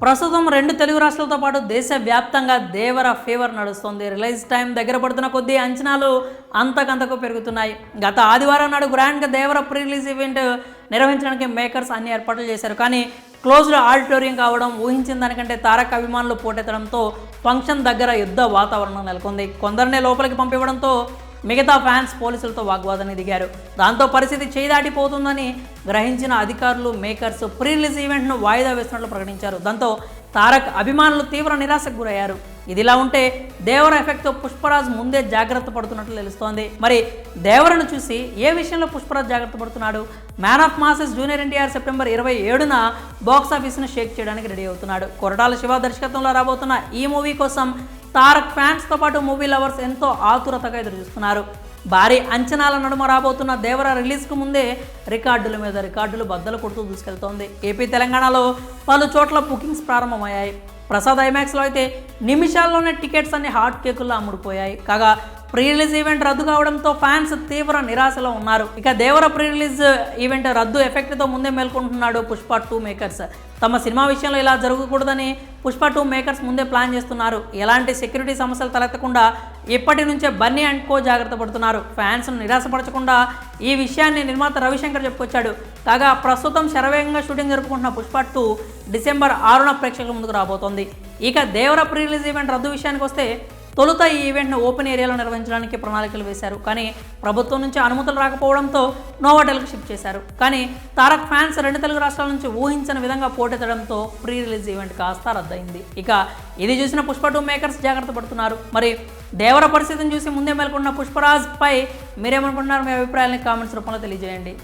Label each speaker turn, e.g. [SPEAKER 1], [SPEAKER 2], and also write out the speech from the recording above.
[SPEAKER 1] ప్రస్తుతం రెండు తెలుగు రాష్ట్రాలతో పాటు దేశవ్యాప్తంగా దేవర ఫీవర్ నడుస్తుంది. రిలీజ్ టైం దగ్గర పడుతున్న కొద్దీ అంచనాలు అంతకంతకు పెరుగుతున్నాయి. గత ఆదివారం నాడు గ్రాండ్గా దేవర ప్రీ రిలీజ్ ఈవెంట్ నిర్వహించడానికి మేకర్స్ అన్ని ఏర్పాట్లు చేశారు. కానీ క్లోజ్డ్ ఆడిటోరియం కావడం ఊహించిన దానికంటే తారక్ అభిమానులు పోటెత్తడంతో ఫంక్షన్ దగ్గర యుద్ధ వాతావరణం నెలకొంది. కొందరినే లోపలికి పంపివ్వడంతో మిగతా ఫ్యాన్స్ పోలీసులతో వాగ్వాదానికి దిగారు. దాంతో పరిస్థితి చేయి దాటిపోతుందని గ్రహించిన అధికారులు మేకర్స్ ప్రీ రిలీజ్ ఈవెంట్ను వాయిదా వేస్తున్నట్లు ప్రకటించారు. దాంతో తారక్ అభిమానులు తీవ్ర నిరాశకు గురయ్యారు. ఇదిలా ఉంటే దేవర ఎఫెక్ట్తో పుష్పరాజ్ ముందే జాగ్రత్త పడుతున్నట్లు తెలుస్తోంది. మరి దేవరను చూసి ఏ విషయంలో పుష్పరాజ్ జాగ్రత్త పడుతున్నాడు? Man of masses junior NTR September ఇరవై ఏడున బాక్సాఫీస్ను షేక్ చేయడానికి రెడీ అవుతున్నాడు. కొరటాల శివ దర్శకత్వంలో రాబోతున్న ఈ మూవీ కోసం తారక్ ఫ్యాన్స్తో పాటు మూవీ లవర్స్ ఎంతో ఆతురతగా ఎదురుచూస్తున్నారు భారీ అంచనాల నడుమ రాబోతున్న దేవర రిలీజ్కు ముందే రికార్డుల మీద రికార్డులు బద్దలు కొడుతూ దూసుకెళ్తోంది. ఏపీ తెలంగాణలో పలు చోట్ల బుకింగ్స్ ప్రారంభమయ్యాయి. ప్రసాద్ ఐమాక్స్లో అయితే నిమిషాల్లోనే టికెట్స్ అన్ని హాట్ కేకుల్లో అమ్ముడుపోయాయి. కాగా ప్రీ రిలీజ్ ఈవెంట్ రద్దు కావడంతో ఫ్యాన్స్ తీవ్ర నిరాశలో ఉన్నారు. ఇక దేవర ప్రీ రిలీజ్ ఈవెంట్ రద్దు ఎఫెక్ట్తో ముందే మేల్కొంటున్నాడు పుష్ప టూ మేకర్స్. తమ సినిమా విషయంలో ఇలా జరగకూడదని పుష్ప టూ మేకర్స్ ముందే ప్లాన్ చేస్తున్నారు. ఎలాంటి సెక్యూరిటీ సమస్యలు తలెత్తకుండా ఇప్పటి నుంచే బన్నీ అండ్ కో జాగ్రత్త పడుతున్నారు. ఫ్యాన్స్ను నిరాశపరచకుండా ఈ విషయాన్ని నిర్మాత రవిశంకర్ చెప్పుకొచ్చాడు. కాగా ప్రస్తుతం శరవేగంగా షూటింగ్ జరుపుకుంటున్న పుష్ప టూ డిసెంబర్ ఆరున ప్రేక్షకుల ముందుకు రాబోతోంది. ఇక దేవర ప్రీ రిలీజ్ ఈవెంట్ రద్దు విషయానికి వస్తే తొలుత ఈ ఈవెంట్ను ఓపెన్ ఏరియాలో నిర్వహించడానికి ప్రణాళికలు వేశారు. కానీ ప్రభుత్వం నుంచి అనుమతులు రాకపోవడంతో నోవాటెల్కు షిఫ్ట్ చేశారు. కానీ తారక్ ఫ్యాన్స్ రెండు తెలుగు రాష్ట్రాల నుంచి ఊహించని విధంగా పోటెత్తడంతో ప్రీ రిలీజ్ ఈవెంట్ కాస్త రద్దయింది. ఇక ఇది చూసిన పుష్ప టూ మేకర్స్ జాగ్రత్త పడుతున్నారు. మరి దేవర పరిస్థితిని చూసి ముందే మేల్కొన్న పుష్పరాజ్ పై మీరేమనుకుంటున్నారు? మీ అభిప్రాయాన్ని కామెంట్స్ రూపంలో తెలియజేయండి.